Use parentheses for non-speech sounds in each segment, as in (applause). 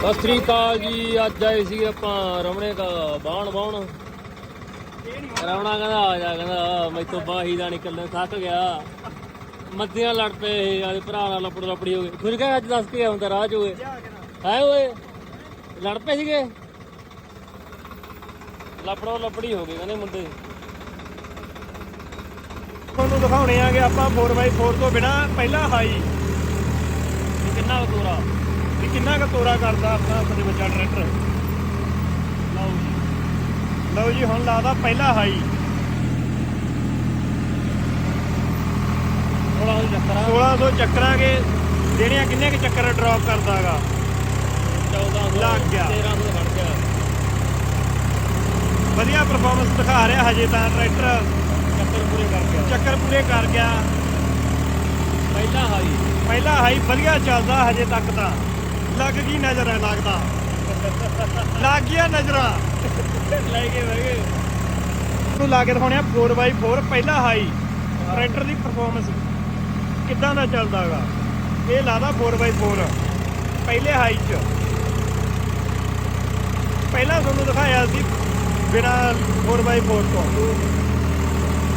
ਸਤਿ ਸ੍ਰੀ ਅਕਾਲ ਜੀ, ਅੱਜ ਆਏ ਸੀ ਆਪਾਂ ਰਮਣੇ ਦਾ ਬਾਣ ਬਾਣ ਰਮਣਾ ਕਹਿੰਦਾ, ਆ ਜਾ ਕਹਿੰਦਾ, ਮੈਥੋਂ ਬਾਹੀ ਦਾ ਨਿਕਲਣ, ਥੱਕ ਗਿਆ। ਮੱਦੀਆਂ ਲੜ ਪਏ ਆਦੇ ਭਰਾ ਨਾਲ ਲੱਪੜ ਲੱਪੜੀ ਹੋ ਗਏ ਫਿਰ ਕਹਿੰਦਾ ਅੱਜ ਦੱਸ ਕੇ ਆਉਂਦਾ ਰਾਹ ਚ ਹੋਏ। ਹੈ ਓਏ, ਲੜ ਪਏ ਸੀਗੇ? ਲੱਪੜੋ ਲੱਪੜੀ ਹੋ ਗਏ ਕਹਿੰਦੇ ਮੁੰਡੇ। ਤੁਹਾਨੂੰ ਦਿਖਾਉਣੇ ਆਗੇ ਆਪਾਂ 4x4 ਤੋਂ ਬਿਨਾ, ਪਹਿਲਾ ਹਾਈ ਇਹ ਕਿੰਨਾ ਕੁ ਵੀ ਕਿੰਨਾ ਕੁ ਤੋਰਾ ਕਰਦਾ ਆਪਣਾ ਆਪਣੇ ਬੱਚਾ ਟਰੈਕਟਰ? ਲਓ ਜੀ। ਲਓ ਜੀ ਹੁਣ ਲਾਦਾ ਪਹਿਲਾ ਹਾਈ। ਥੋੜਾ ਜਿਹਾ ਚੱਕਰਾ। 1600 ਚੱਕਰਾਂਗੇ ਜਿਹੜੀਆਂ ਕਿੰਨੇ ਕੁ ਚੱਕਰ ਡ੍ਰੌਪ ਕਰਦਾਗਾ? 1400 ਲੱਗ ਗਿਆ। 1300 ਖੜ ਗਿਆ। ਵਧੀਆ ਪਰਫਾਰਮੈਂਸ ਦਿਖਾ ਰਿਹਾ ਹਜੇ ਤਾਂ ਟਰੈਕਟਰ। ਚੱਕਰ ਪੂਰੇ ਕਰ ਗਿਆ। ਚੱਕਰ ਪੂਰੇ ਕਰ ਗਿਆ। ਪਹਿਲਾ ਹਾਈ। ਪਹਿਲਾ ਹਾਈ ਵਧੀਆ ਚੱਲਦਾ ਹਜੇ ਤੱਕ ਤਾਂ। ਲੱਗ ਗਈ ਨਜ਼ਰ ਹੈ ਲੱਗਦਾ। ਲੱਗ ਗਿਆ ਨਜ਼ਰਾਂ। ਲੈ ਕੇ ਬਹਿ ਨੂੰ ਲਾ ਕੇ ਦਿਖਾਉਣੇ ਆ 4x4 ਪਹਿਲਾ ਹਾਈ ਟਰੈਕਟਰ ਦੀ ਪਰਫਾਰਮੈਂਸ ਕਿੱਦਾਂ ਦਾ ਚੱਲਦਾਗਾ? ਇਹ ਲਾਦਾ 4x4 ਪਹਿਲੇ ਹਾਈ 'ਚ। ਪਹਿਲਾਂ ਤੁਹਾਨੂੰ ਦਿਖਾਇਆ ਸੀ ਬਿਨਾ 4x4 ਤੋਂ।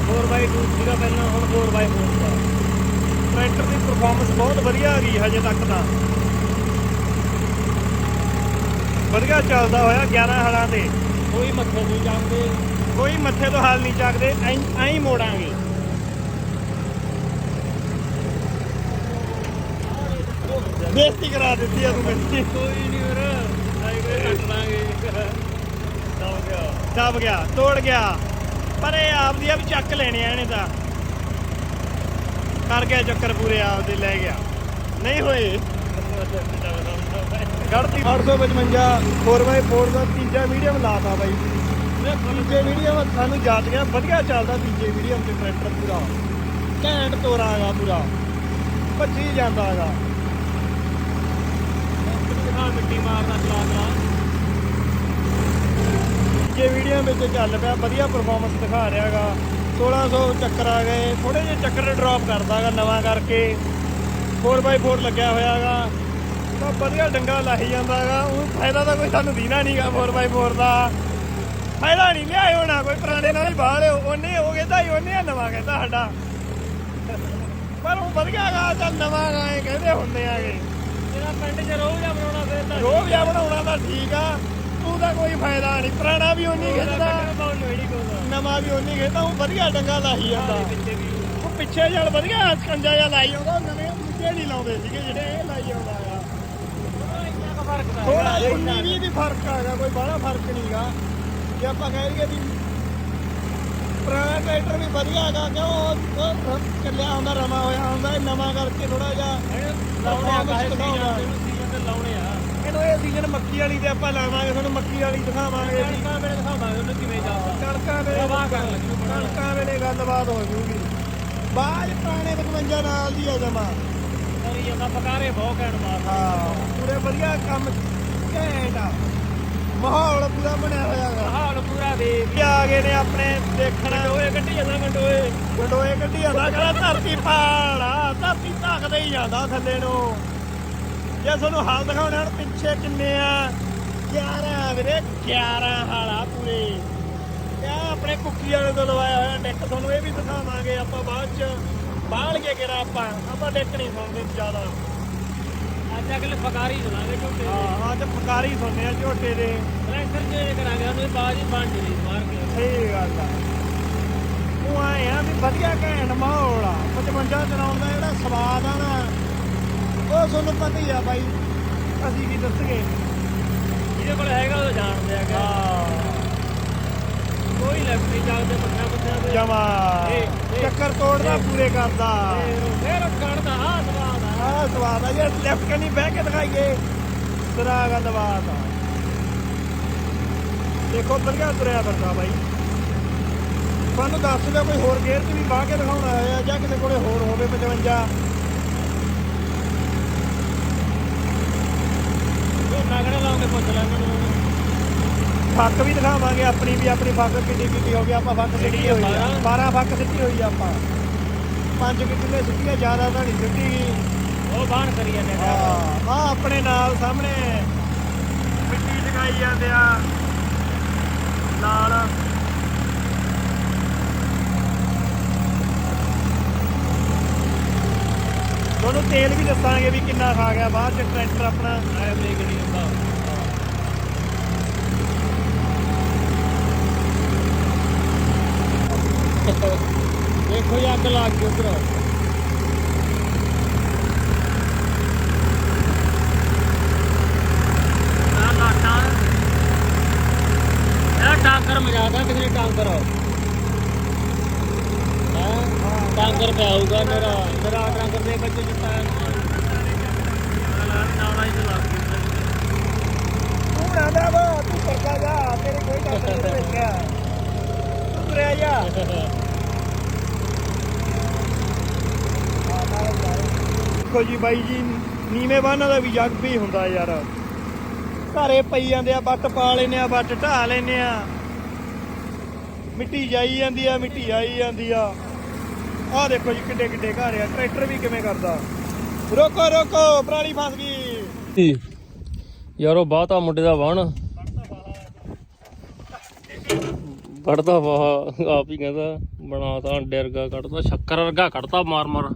4x2 ਸੀਗਾ ਪਹਿਲਾਂ ਹੁਣ 4x4 ਦਾ ਟਰੈਕਟਰ ਦੀ ਪਰਫਾਰਮੈਂਸ ਬਹੁਤ ਵਧੀਆ ਆ ਗਈ ਹਜੇ ਤੱਕ ਤਾਂ। ਵਧੀਆ ਚੱਲਦਾ ਹੋਇਆ 11 ਹਲਾਂ ਤੇ। ਕੋਈ ਮੱਥੇ ਨਹੀਂ ਜਾਂਦੇ। ਕੋਈ ਮੱਥੇ ਤੋਂ ਹਾਲ ਨਹੀਂ ਚੱਕਦੇ ਐਂ ਐਂ ਹੀ ਮੋੜਾਂਗੇ। ਬੇਇੱਜ਼ਤੀ ਕਰਾ ਦਿੱਤੀ ਆ ਤੂੰ ਮੇਰੀ। ਕੋਈ ਨਹੀਂ ਵੀਰ ਆਈ ਕੋਈ ਕੱਟ ਲਾਂਗੇ। ਚੱਲ ਗਿਆ। ਦਬ ਗਿਆ ਤੋੜ ਗਿਆ। ਪਰ ਇਹ ਆਪ ਚੱਕ ਲੈਣੇ ਆ ਇਹਨੇ ਤਾਂ। ਕਰ ਗਿਆ ਚੱਕਰ ਪੂਰੇ ਆਪਦੇ ਲੈ ਗਿਆ। ਨਹੀਂ ਹੋਏ। ਗੜਤੀ 855 4x4 ਦਾ ਤੀਜਾ ਮੀਡੀਅਮ ਲਾਤਾ ਬਾਈ। ਤੀਜੇ ਮੀਡੀਅਮ ਸਾਨੂੰ ਜਾਤ ਗਿਆ ਵਧੀਆ ਚੱਲਦਾ ਤੀਜੇ ਮੀਡੀਅਮ ਤੇ ਟਰੈਕਟਰ ਪੂਰਾ। ਘੈਂਟ ਤੋਰਾ ਹੈਗਾ ਪੂਰਾ। ਭੱਜੀ ਜਾਂਦਾ ਹੈਗਾ। ਮਿੱਟੀ ਮਾਰਦਾ ਚਲਾ ਚਲਾ ਜੇ ਵੀਡੀਓ ਵਿੱਚ ਚੱਲ ਪਿਆ ਵਧੀਆ ਪਰਫਾਰਮੈਂਸ ਦਿਖਾ ਰਿਹਾਗਾ 1600 ਚੱਕਰ ਆ ਗਏ ਥੋੜੇ ਜਿਹੇ ਚੱਕਰ ਡ੍ਰੌਪ ਕਰਦਾਗਾ ਨਵਾਂ ਕਰਕੇ। 4x4 ਲੱਗਿਆ ਹੋਇਆਗਾ ਤਾਂ ਵਧੀਆ ਡੰਗਾ ਲਾਹੀ ਜਾਂਦਾਗਾ ਉਹ ਫਾਇਦਾ ਤਾਂ ਕੋਈ ਸਾਨੂੰ ਦੀਨਾ ਨਹੀਂਗਾ 4x4 ਦਾ। ਫਾਇਦਾ ਨਹੀਂ ਲਿਆਏ ਹੋਣਾ ਕੋਈ ਪੁਰਾਣੇ ਨਾਲ ਹੀ ਬਾਹ ਲਿਓ ਉਹਨੇ ਹੋ ਗਿਆ ਤਾਂ ਉਹਨੇ ਨਵਾਂ ਕਹਿੰਦਾ ਸਾਡਾ। ਪਰ ਉਹ ਵਧੀਆਗਾ ਚੱਲ ਨਵਾਂ ਆਏ ਕਹਿੰਦੇ ਹੁੰਦੇ ਆਗੇ ਇਹਦਾ ਪਿੰਡ 'ਚ ਰੋਹ ਜਾ ਬਣਾਉਣਾ ਫਿਰ ਤਾਂ ਰੋਹ ਜਿਹਾ ਬਣਾਉਣਾ ਤਾਂ ਠੀਕ ਆ। ਤੂੰ ਤਾਂ ਕੋਈ ਫਾਇਦਾ ਨਹੀਂ ਪੁਰਾਣਾ ਵੀ ਉਹਨੀ ਕੋਲ ਨਵਾਂ ਵੀ ਉਹਨੀ ਖੇਤਾ ਉਹ ਵਧੀਆ ਡੰਗਾ ਲਾਹੀ ਜਾਂਦਾ। ਪਿੱਛੇ ਵੀ। ਉਹ ਪਿੱਛੇ ਜਲ ਵਧੀਆ ਕੰਜਾ ਜਿਹਾ ਲਾਈ ਆਉਂਦਾ ਨਵੇਂ ਦੂਜੇ ਨਹੀਂ ਲਾਉਂਦੇ ਸੀਗੇ ਜਿਹੜੇ ਇਹ ਲਾਈ ਆਉਂਦਾ ਆ ਇੰਨਾ ਕੁ ਫ਼ਰਕ ਤਾਂ ਥੋੜਾ ਹੈਗਾ। 19 20 ਦੀ ਫ਼ਰਕ ਆਗਾ ਕੋਈ ਬੜਾ ਫ਼ਰਕ ਨਹੀਂਗਾ ਜੇ ਆਪਾਂ ਕਹਿ ਲਈਏ ਵੀ ਪੁਰਾਣਾ ਟਰੈਕਟਰ ਵੀ ਵਧੀਆ ਹੈਗਾ ਕਿਉਂ ਉਹ- ਚੱਲਿਆ ਹੁੰਦਾ ਰਮਾ ਹੋਇਆ ਹੁੰਦਾ ਇਹ ਨਵਾਂ ਕਰਕੇ ਥੋੜਾ ਜਿਹਾ ਲਾਉਣੇ ਸੀਜ਼ਨ ਤੇ ਲਾਉਣੇ ਆ। ਇਹਨੂੰ ਇਹ ਸੀਜ਼ਨ ਮੱਕੀ ਵਾਲੀ ਤੇ ਆਪਾਂ ਲਾਵਾਂਗੇ ਤੁਹਾਨੂੰ ਮੱਕੀ ਵਾਲੀ ਦਿਖਾਵਾਂਗੇ ਕਣਕਾਂ ਵੇਲੇ ਦਿਖਾਵਾਂਗੇ ਉਹਨੂੰ ਕਿਵੇਂ ਚੱਲਦਾ ਕਣਕਾਂ ਵੇਲੇ ਉਹ ਬਣਾ। ਕਣਕਾਂ ਵੇਲੇ ਗੱਲਬਾਤ ਹੋ ਜੂਗੀ। ਬਾਜ ਪੁਰਾਣੇ 55 ਨਾਲ ਦੀ ਆ ਜਮਾ। ਕਰੀ ਜਾਂਦਾ ਪਕਾਰੇ ਬਹੁਤ ਘੈਂਟ ਮਾਰਦਾ ਹਾਂ ਪੂਰੇ ਵਧੀਆ ਕੰਮ ਘੈਂਟ ਆ। ਮਾਹੌਲ ਪੂਰਾ ਬਣਿਆ ਹੋਇਆ ਹੈਗਾ ਹਾਲ ਪੂਰਾ ਦੇ ਆ ਗਏ ਨੇ ਆਪਣੇ ਦੇਖਣ। ਓਏ ਗੱਡੀ ਜਾਂਦਾ ਗੰਡੋਏ। ਗੰਡੋਏ ਕੱਢੀ ਜਾਂਦਾ ਕਹਿੰਦਾ ਧਰਤੀ ਪਾੜਾ ਧਰਤੀ ਧੱਕਦੇ ਹੀ ਜਾਂਦਾ ਥੱਲੇ ਨੂੰ। ਜੇ ਤੁਹਾਨੂੰ ਹਾਲ ਦਿਖਾਉਣੇ ਹਨ ਪਿੱਛੇ ਕਿੰਨੇ ਆ। 11 ਵੀਰੇ 11 ਹਾਲਾ ਪੂਰੇ। ਇਹ ਆਹ ਆਪਣੇ ਕੁੱਕੀ ਵਾਲੇ ਤੋਂ ਲਵਾਇਆ ਹੋਇਆ ਡੈਕ ਤੁਹਾਨੂੰ ਇਹ ਵੀ ਦਿਖਾਵਾਂਗੇ ਆਪਾਂ ਬਾਅਦ ਚ। ਬਾਹਲ ਕੇ ਕਿਹੜਾ ਆਪਾਂ? ਆਪਾਂ ਡੈਕ ਨਹੀਂ ਸੁਣਦੇ ਜ਼ਿਆਦਾ। ਅੱਜ ਅਗਲੇ ਫਕਾਰੀ ਚਲਾਂਗੇ ਝੋਟੇ ਹਾਂ ਅੱਜ ਫਕਾਰੀ ਸੁਣਨੇ ਆ ਝੋਟੇ ਦੇ। ਟਰੈਕਟਰ ਚੇਂਜ ਕਰਾਂਗੇ ਉਹਨੂੰ ਬਾਜ ਹੀ ਬਣ ਜਣੀ ਮਾਰ ਕੇ। ਸਹੀ ਗੱਲ ਆ। ਉਹ ਆਏ ਆ ਵੀ ਵਧੀਆ ਘੈਂਟ ਮਾਹੌਲ ਆ। 55 ਚਲਾਉਣ ਦਾ ਜਿਹੜਾ ਸਵਾਦ ਆ ਨਾ ਉਹ ਤੁਹਾਨੂੰ ਪਤਾ ਹੀ ਆ ਬਾਈ। ਅਸੀਂ ਕੀ ਦੱਸਗੇ ਜਿਹਦੇ ਕੋਲ ਹੈਗਾ ਉਹ ਜਾਣਦੇ ਆ। ਹਾਂ। ਕੋਈ ਲੈਫਟ ਨਹੀਂ ਚੱਲਦੇ ਪੱਠਿਆਂ ਪੁੱਠਿਆਂ ਤੇ ਜਮਾ। ਇਹ- ਇਹ- ਚੱਕਰ ਤੋੜਦਾ ਪੂਰੇ ਕਰਦਾ। ਫੇਰ ਕੱਢਦਾ ਆ ਸਵਾਦ ਆ। ਆਹ ਸਵਾਦ ਆ ਜੇ ਲੈਫਟ ਕਨੀ ਬਹਿ ਕੇ ਦਿਖਾਈਏ। ਤੇਰਾ ਗੱਲਬਾਤ ਆ। ਦੇਖੋ ਵਧੀਆ ਤੁਰਿਆ ਫਿਰਦਾ ਬਾਈ। ਸਾਨੂੰ ਦੱਸ ਦਿਓ ਕੋਈ ਹੋਰ ਗੇਅਰ 'ਚ ਵੀ ਬਾਹ ਕੇ ਦਿਖਾਉਣਾ ਹੈ ਜਾਂ ਕਿਸੇ ਕੋਲੇ ਹੋਰ ਹੋਵੇ 55 ਇਹ ਨਗੜੇ ਲਾਉਂਗੇ ਪੁੱਛ ਲੈ ਮੈਨੂੰ ਫੱਕ ਵੀ ਦਿਖਾਵਾਂਗੇ ਆਪਣੀ ਵੀ ਆਪਣੀ ਫੱਕ ਕਿੰਨੀ ਕਿੰਨੀ ਹੋ ਗਈ ਆਪਾਂ ਫੱਕ ਸਿੱਟੀ ਹੋਈ ਆ। 12 ਫੱਕ ਸਿੱਟੀ ਹੋਈ ਆ ਆਪਾਂ। ਪੰਜ ਕਿ ਕਿੰਨੇ ਸਿੱਟੀਆਂ ਜ਼ਿਆਦਾ ਤਾਂ ਨਹੀਂ ਸਿੱਟੀ ਗਈ ਉਹ ਬਾਣ ਕਰੀ ਜਾਂਦੇ ਹਾਂ ਆ ਆਪਣੇ ਨਾਲ ਸਾਹਮਣੇ। ਚਕਾਈ ਜਾਂਦੇ ਆ। ਨਾਲ। ਤੁਹਾਨੂੰ ਤੇਲ ਵੀ ਦੱਸਾਂਗੇ ਵੀ ਕਿੰਨਾ ਖਾ ਗਿਆ ਬਾਅਦ ਚ ਟਰੈਕਟਰ ਆਪਣਾ। ਆਇਆ ਬ੍ਰੇਕ ਨਹੀਂ ਹੁੰਦਾ (laughs) ਦੇਖੋ ਜੀ ਅੱਗ ਲੱਗ ਗਈ ਉਧਰ। ਆ ਲਾਟਾ। ਟਾਂਕਰ ਮਜਾਦਾ ਕਿਸੇ ਟਾਂਕਰ ਹੈ? ਟਾਂਕਰ ਪਿਆ ਹੋਊਗਾ ਮੇਰਾ ਮੇਰਾ ਟਾਂਕਰ ਦੇ ਵਿੱਚ ਜਿੱਤਾ ਨਾਲਾ ਹੀ ਚਲਾ ਤੂੰ ਬਣਾਦਾ ਵਾ ਤੂੰ ਕਰਦਾ ਜਾ, ਤੇਰੇ ਕੋਈ ਟੱਕਰ ਨਹੀਂ ਦੇਖਿਆ। ਤੁਰਿਆ ਜਾ ਦੇਖੋ ਜੀ ਬਾਈ ਜੀ, ਨੀਵੇਂ ਬਾਨਾਂ ਦਾ ਵੀ ਜੱਗ ਵੀ ਹੁੰਦਾ ਯਾਰ। ਘਰੇ ਪਈ ਜਾਂਦੇ ਆ ਬੱਟ ਪਾ ਲੈਨੇ ਆ ਬੱਟ ਢਾ ਲੈਨੇ ਆ। ਮਿੱਟੀ ਜਾਈ ਜਾਂਦੀ ਆ, ਮਿੱਟੀ ਆਈ ਜਾਂਦੀ ਆ। ਆਹ ਦੇਖੋ ਜੀ ਕਿੱਡੇ ਕਿੱਡੇ ਘਰ ਆ, ਟਰੈਕਟਰ ਵੀ ਕਿਵੇਂ ਕਰਦਾ। ਰੋਕੋ ਰੋਕੋ, ਪਰਾਲੀ ਫਸ ਗਈ। ਯਾਰੋ ਤਾਂ ਮੁੰਡੇ ਦਾ ਵਣ ਕੱਢਦਾ ਵਾਹ ਆਪ ਹੀ ਕਹਿੰਦਾ ਬਣਾਤਾ ਅੰਡੇ ਵਰਗਾ ਕੱਢਦਾ ਸ਼ੱਕਰ ਵਰਗਾ ਕੱਢਦਾ ਮਾਰ ਮਾਰ